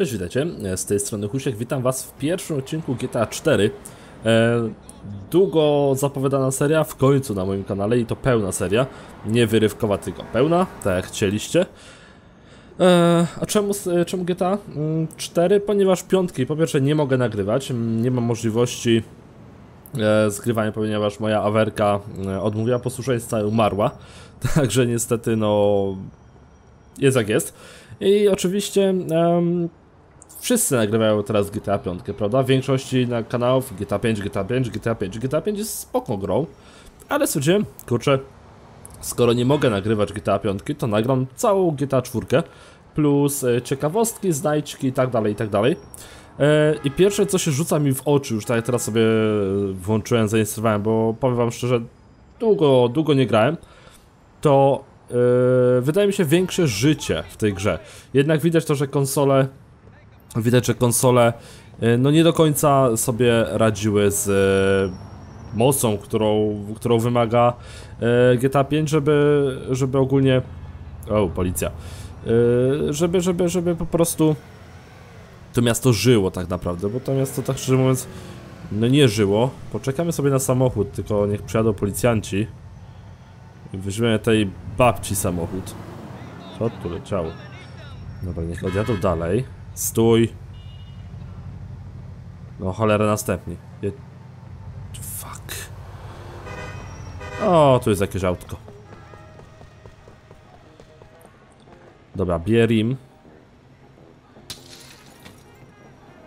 Cześć, witajcie, z tej strony Husiek, witam was w pierwszym odcinku GTA 4 e, Długo zapowiadana seria, w końcu na moim kanale i to pełna seria. Nie wyrywkowa, tylko pełna, tak jak chcieliście. E, A czemu, czemu GTA 4? Ponieważ piątki. Po pierwsze nie mogę nagrywać, nie mam możliwości e, zgrywania, ponieważ moja awerka e, odmówiła posłuszeństwa i umarła. Także niestety no jest jak jest. I oczywiście wszyscy nagrywają teraz GTA 5, prawda? W większości na kanałów GTA 5, GTA 5, GTA 5. GTA 5 jest spoko grą, ale stwierdziłem, kurczę, skoro nie mogę nagrywać GTA 5, to nagram całą GTA 4 plus e, ciekawostki, znajdźki i tak dalej, i tak dalej. E, I pierwsze co się rzuca mi w oczy, już tak jak teraz sobie włączyłem, zainstalowałem, bo powiem wam szczerze, długo, długo nie grałem, to wydaje mi się większe życie w tej grze. Jednak widać to, że konsole widać, że konsole yy, no nie do końca sobie radziły z yy, mocą, którą, którą wymaga yy, GTA 5, żeby, żeby ogólnie o, policja. Żeby, żeby, żeby po prostu to miasto żyło tak naprawdę, bo to miasto tak szczerze mówiąc no nie żyło. Poczekamy sobie na samochód, tylko niech przyjadą policjanci. I weźmiemy tej babci samochód. Co tu leciało? Dobra, niech odjadą dalej. Stój. No cholera następnie. Je... Fuck. O, tu jest jakieś autko. Dobra, bierim.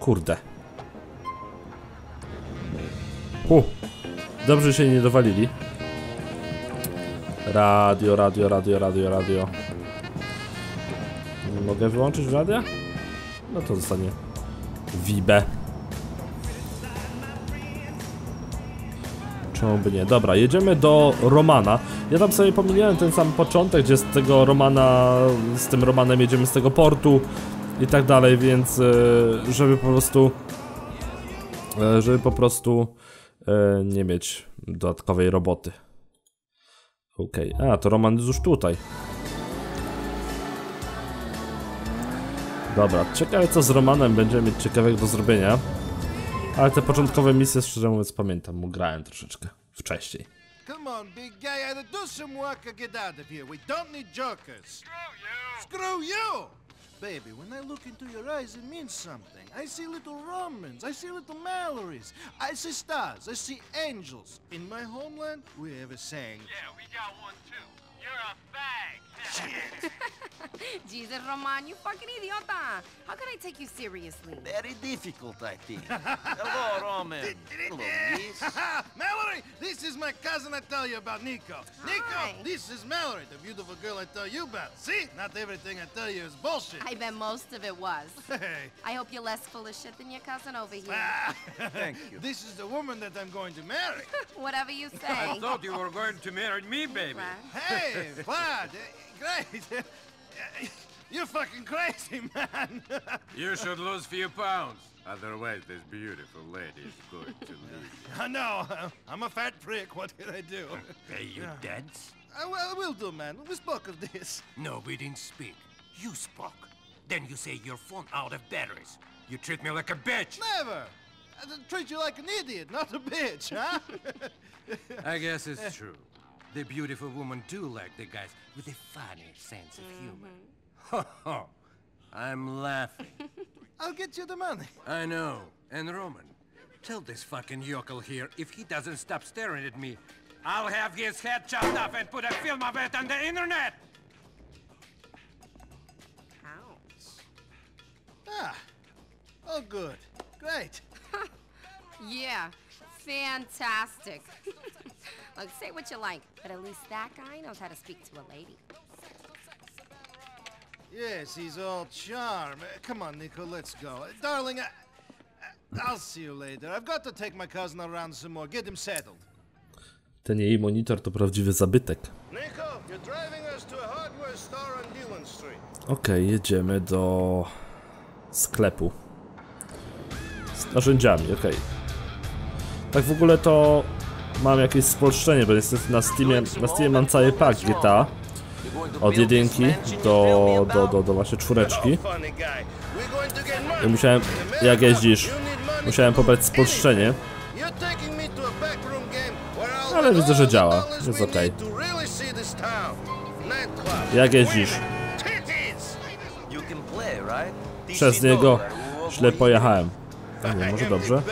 Kurde. Hu. Dobrze, się nie dowalili. Radio, radio, radio, radio, radio. Mogę wyłączyć radio? No to zostanie Wibę. Czemu by nie? Dobra, jedziemy do Romana. Ja tam sobie pomyliłem ten sam początek, gdzie z tego Romana, z tym Romanem jedziemy z tego portu i tak dalej, więc e, żeby po prostu e, żeby po prostu e, nie mieć dodatkowej roboty. Okej, okay. a to Roman jest już tutaj. Dobra, ciekawe co z Romanem będziemy mieć ciekawego do zrobienia. Ale te początkowe misje, szczerze mówiąc, pamiętam, bo grałem troszeczkę wcześniej. Come on, big guy, do some work or get out of here. We don't need jokers. Screw you! Screw you! Baby, when I look into your eyes, it means something. I see little Romans, I see little Mallorys, I see stars, I see angels. In my homeland, we have a saying. Yeah, we got one too. You're a fag. Jesus, Roman, you fucking idiota. How can I take you seriously? Very difficult, I think. Hello, Roman. Hello, miss. Mallory, this is my cousin I tell you about, Nico. Hi. Nico, this is Mallory, the beautiful girl I tell you about. See? Not everything I tell you is bullshit. I bet most of it was. Hey. I hope you're less full of shit than your cousin over here. Ah. Thank you. This is the woman that I'm going to marry. Whatever you say. I thought you were going to marry me, baby. Right. Hey, Vlad. Eh, great. Eh, you're fucking crazy, man. you should lose a few pounds. Otherwise, this beautiful lady is going to lose you. I know. I'm a fat prick. What can I do? Pay you dance? I, uh, well, I will do, man. We spoke of this. No, we didn't speak. You spoke. Then you say your phone out of batteries. You treat me like a bitch. Never. I treat you like an idiot, not a bitch, huh? I guess it's eh. true. The beautiful woman do like the guys with a funny sense of mm-hmm. humor. Ho ho! I'm laughing. I'll get you the money. I know. And Roman, tell this fucking yokel here if he doesn't stop staring at me, I'll have his head chopped off and put a film of it on the internet! Ouch. Ah. Oh, good. Great. Yeah, fantastic. Look, say what you like, but at least that guy knows how to speak to a lady. Yes, he's all charm. Come on, Nico, let's go. Darling, I, I'll see you later. I've got to take my cousin around some more. Get him settled. Ten jej monitor to prawdziwy zabytek. Nico, you're driving us to a hardware store on Dillon Street. Okej, jedziemy do sklepu. Z narzędziami, okej. Tak w ogóle to mam jakieś spolszczenie, bo niestety na Steamie, na Steamie mam cały pack GTA. Od jedynki do, do, do, do właśnie czwóreczki. I musiałem, jak jeździsz, musiałem pobrać spolszczenie. Ale widzę, że działa. Jest. Nightclub, Jak jeździsz? Przez niego źle pojechałem. Nie, może dobrze.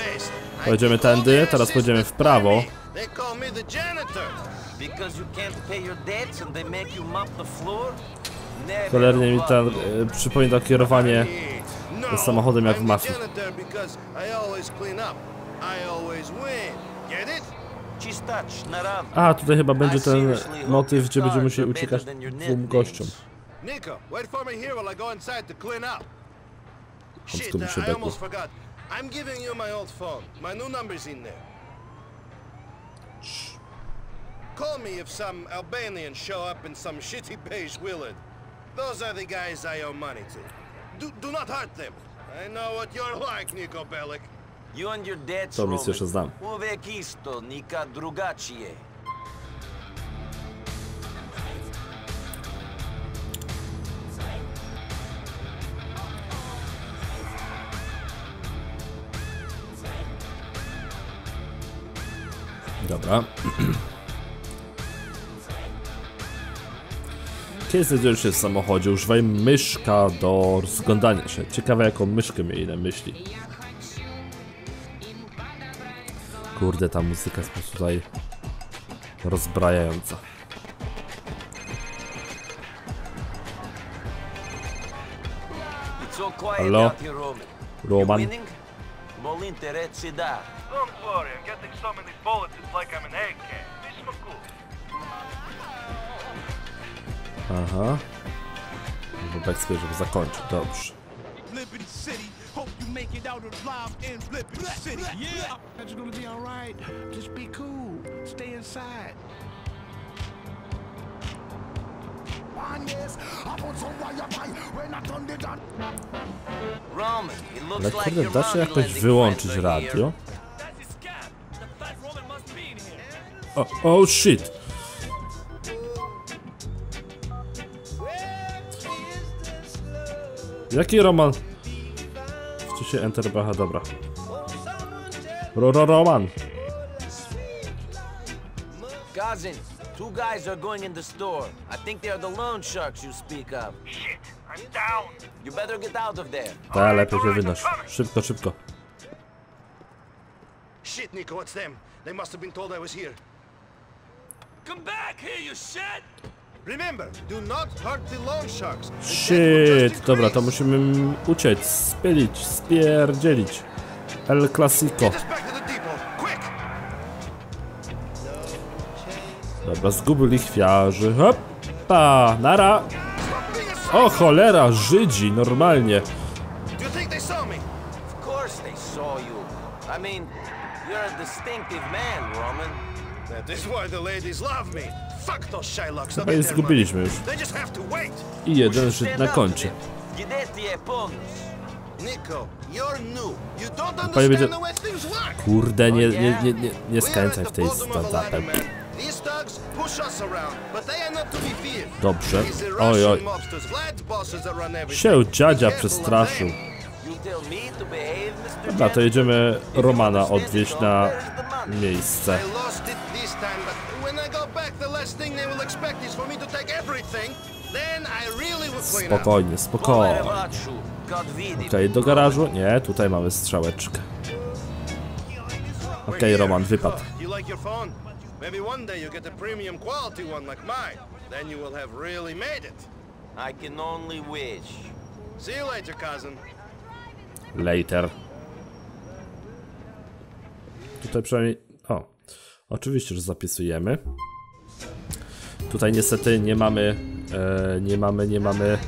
Pojedziemy tędy, teraz pojedziemy w prawo. Because you can't pay your debts and they make you mop the floor? Cholernie mi ten przypomina kierowanie no, no, no, samochodem jak w mafii. A, tutaj chyba będzie ten motyw, gdzie będziemy musieli uciekać dwóm gościom. Nico, wait for me here while I go inside to clean up. Shit, I almost forgot. I'm giving you my old phone. My new number's in there. Call me if some Albanians show up in some shitty beige Willard. Those are the guys I owe money to. Do, do not hurt them. I know what you're like, Nico Bellic. You and your debts, To misję jeszcze znam. Roman. Uvek isto, nikad drugačije. Dobra. Kiedy znajdujesz się w samochodzie, używaj myszka do rozglądania się. Ciekawe jaką myszkę mieli na myśli. Kurde, ta muzyka jest po prostu tutaj rozbrajająca. Hello? Roman. Don't worry, I'm getting so many bullets, it's like I'm an egg Aha. Bobek żeby zakończyć, dobrze. Hope you make it out alive in Liberty City. Yeah. It's gonna be alright. Just be cool. Stay inside. Roman, it looks Ale like kurde, da się jakoś wyłączyć radio? O, oh shit! Jaki Roman? Wciśnij Enter Bacha, dobra. Ro, ro, Roman! Cousin, two guys are going in the store. I think they are the loan sharks you speak of. Shit, I'm down. You better get out of there. Ta, lepiej się wynoś. Szybko, szybko. Shit, Nico, it's them. They must have been told I was here. Come back here, you shit! Remember, do not hurt the loan sharks. The debt will Shit! Dobra, to musimy uciec, spylić, spierdzielić. El Clasico. Dobra, zguby lichwiarzy. Hoppa! Nara! O cholera, Żydzi, normalnie. I mean, you're a distinctive man, Roman. That is why the ladies love me. Chyba je their money. zgubiliśmy już. I jeden Żyd na koncie. je Panie będzie-. Kurde, nie, nie, nie, nie, nie skręcaj w tej feared. Dobrze. Oj, oj. Się dziadzia przestraszył. Dobra, to jedziemy Romana odwieźć na miejsce. Last thing they will expect is for me to take everything. Then I really will clean up. Spokojnie, spokojnie. Okej, do garażu? Nie, tutaj mamy strzałeczkę. Okej. Roman, wypadł. You like your phone? Maybe one day you get a premium quality one like mine. Then you will have really made it. I can only wish. See you later, cousin. Later. Tutaj przynajmniej... O, oczywiście, że zapisujemy. Tutaj niestety nie mamy, e, nie mamy, nie mamy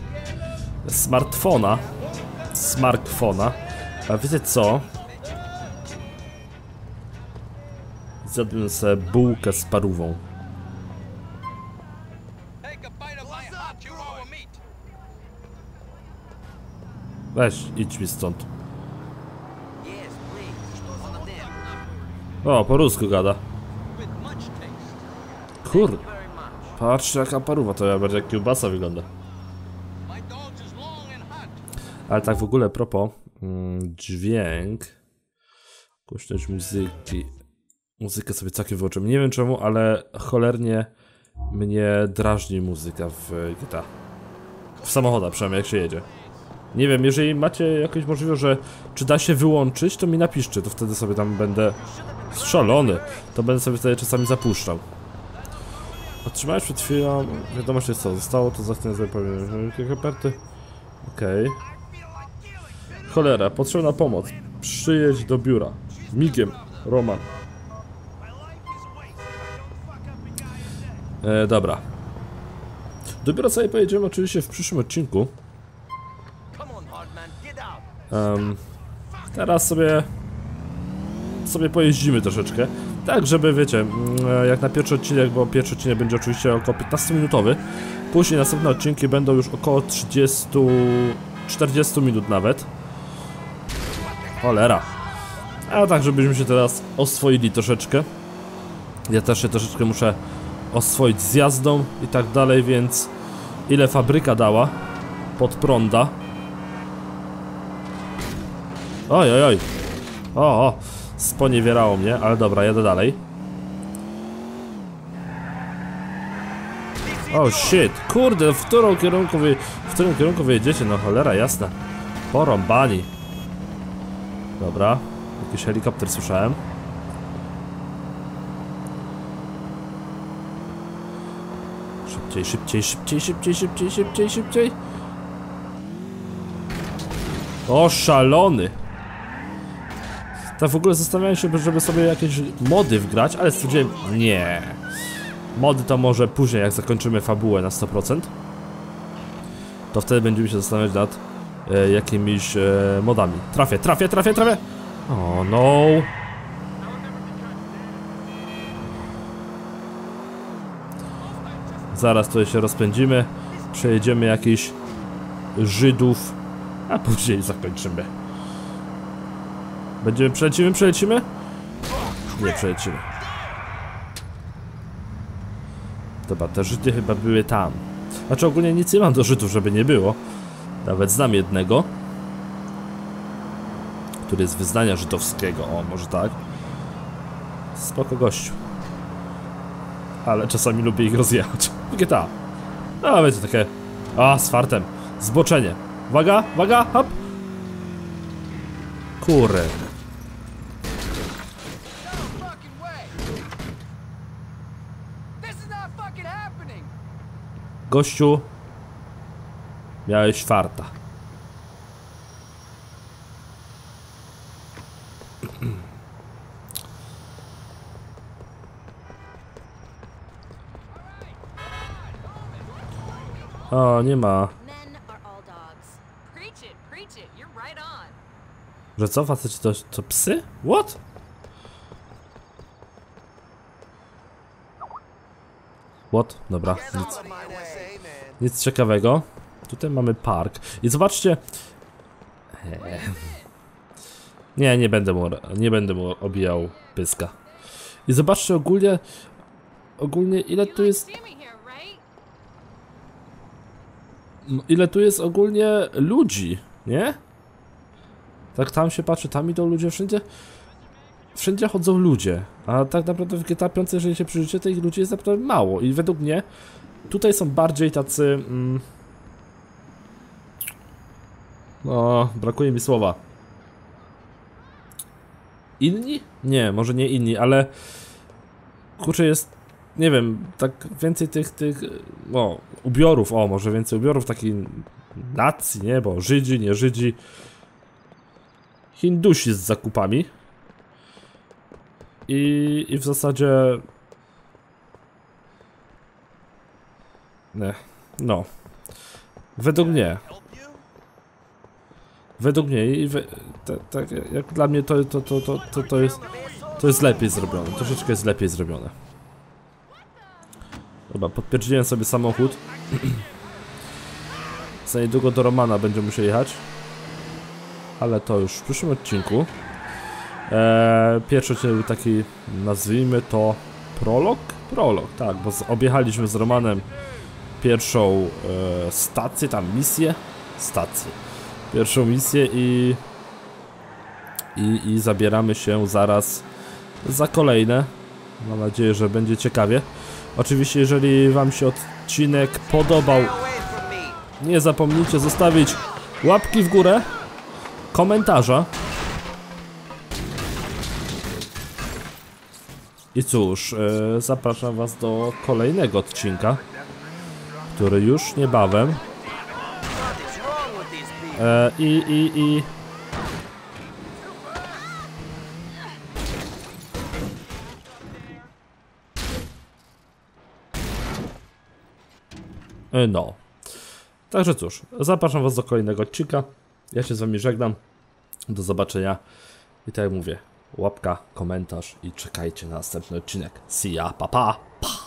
smartfona. Smartfona. A wiecie co? Zjadłem sobie bułkę z parówą. Weź, idź mi stąd. O, po rusku gada. Kur... Patrzcie jaka paruwa, to ja bardziej jak kiełbasa wygląda. Ale tak w ogóle propos, mm, dźwięk, głośność muzyki, muzykę sobie całkiem wyłączyłem. Nie wiem czemu, ale cholernie mnie drażni muzyka w GTA. W samochodach przynajmniej jak się jedzie. Nie wiem, jeżeli macie jakąś możliwość, że czy da się wyłączyć, to mi napiszcie, to wtedy sobie tam będę szalony. To będę sobie wtedy czasami zapuszczał. Otrzymałeś przed chwilą, wiadomość co, zostało to za chwilę zapewnione. Koperty. Okej. Cholera, potrzebna pomoc. Przyjedź do biura. Migiem, Roman. E, dobra. Do biura sobie pojedziemy oczywiście w przyszłym odcinku. Em, teraz sobie sobie pojeździmy troszeczkę. Tak, żeby wiecie, mm, jak na pierwszy odcinek, bo pierwszy odcinek będzie oczywiście około 15 minutowy. Później następne odcinki będą już około 30 40 minut nawet. Cholera. A tak, żebyśmy się teraz oswoili troszeczkę. Ja też się troszeczkę muszę oswoić z jazdą i tak dalej, więc ile fabryka dała pod prąda. Oj, oj, oj. O, o. Sponiewierało mnie, ale dobra, jadę dalej. Oh, shit, kurde, w którą kierunku wy, w którym kierunku wy jedziecie? No cholera, jasna. Porąbani. Dobra, jakiś helikopter słyszałem. Szybciej, szybciej, szybciej, szybciej, szybciej, szybciej, szybciej. O, szalony. Tak w ogóle zastanawiałem się, żeby sobie jakieś mody wgrać, ale stwierdziłem, nie. Mody to może później, jak zakończymy fabułę na 100%. To wtedy będziemy się zastanawiać nad e, jakimiś e, modami. Trafię, trafię, trafię, trafię! O no! Zaraz tutaj się rozpędzimy, przejedziemy jakichś Żydów, a później zakończymy. Będziemy, przelecimy, przelecimy? Nie przelecimy. Dobra, te Żydy chyba były tam. Znaczy ogólnie nic nie mam do Żydów, żeby nie było. Nawet znam jednego. Który jest wyznania żydowskiego, o może tak. Spoko gościu. Ale czasami lubię ich rozjechać. GTA. No, będzie takie... A, z fartem. Zboczenie. Uwaga, uwaga, hop. Kurde. Gościu. Miałeś farta. O, nie ma. Że co, faceci to, to psy? What? What? Dobra, nic. Nic ciekawego. Tutaj mamy park. I zobaczcie... Eee. Nie, nie będę mu, nie będę mu obijał pyska. I zobaczcie ogólnie... Ogólnie ile tu jest... M- Ile tu jest ogólnie ludzi, nie? Tak tam się patrzy, tam idą ludzie, wszędzie... Wszędzie chodzą ludzie, a tak naprawdę w GTA 5, jeżeli się przyjrzycie, to ich ludzi jest naprawdę mało i według mnie tutaj są bardziej tacy... Mm, no, brakuje mi słowa. Inni? Nie, może nie inni, ale kurczę jest, nie wiem, tak więcej tych, tych, ubiorów, o, może więcej ubiorów takiej nacji, nie, bo Żydzi, nie Żydzi, Hindusi z zakupami i, i w zasadzie no, według mnie Według mnie i we, ta, tak jak dla mnie to, to, to, to, to, to jest to jest lepiej zrobione, troszeczkę jest lepiej zrobione. Dobra, podpierdziłem sobie samochód. Za niedługo do Romana będziemy musieli jechać. Ale to już w przyszłym odcinku. Eee, pierwszy odcinek był taki, nazwijmy to, prolog? Prolog, tak, bo z, objechaliśmy z Romanem pierwszą e, stację, tam misję, stację, pierwszą misję i, i i zabieramy się zaraz za kolejne. Mam nadzieję, że będzie ciekawie. Oczywiście, jeżeli Wam się odcinek podobał, nie zapomnijcie zostawić łapki w górę, komentarza. I cóż, e, zapraszam Was do kolejnego odcinka, który już niebawem. E, I, i, i. E, No. Także cóż, zapraszam Was do kolejnego odcinka. Ja się z Wami żegnam. Do zobaczenia. I tak jak mówię, łapka, komentarz i czekajcie na następny odcinek. See ya, pa pa! pa.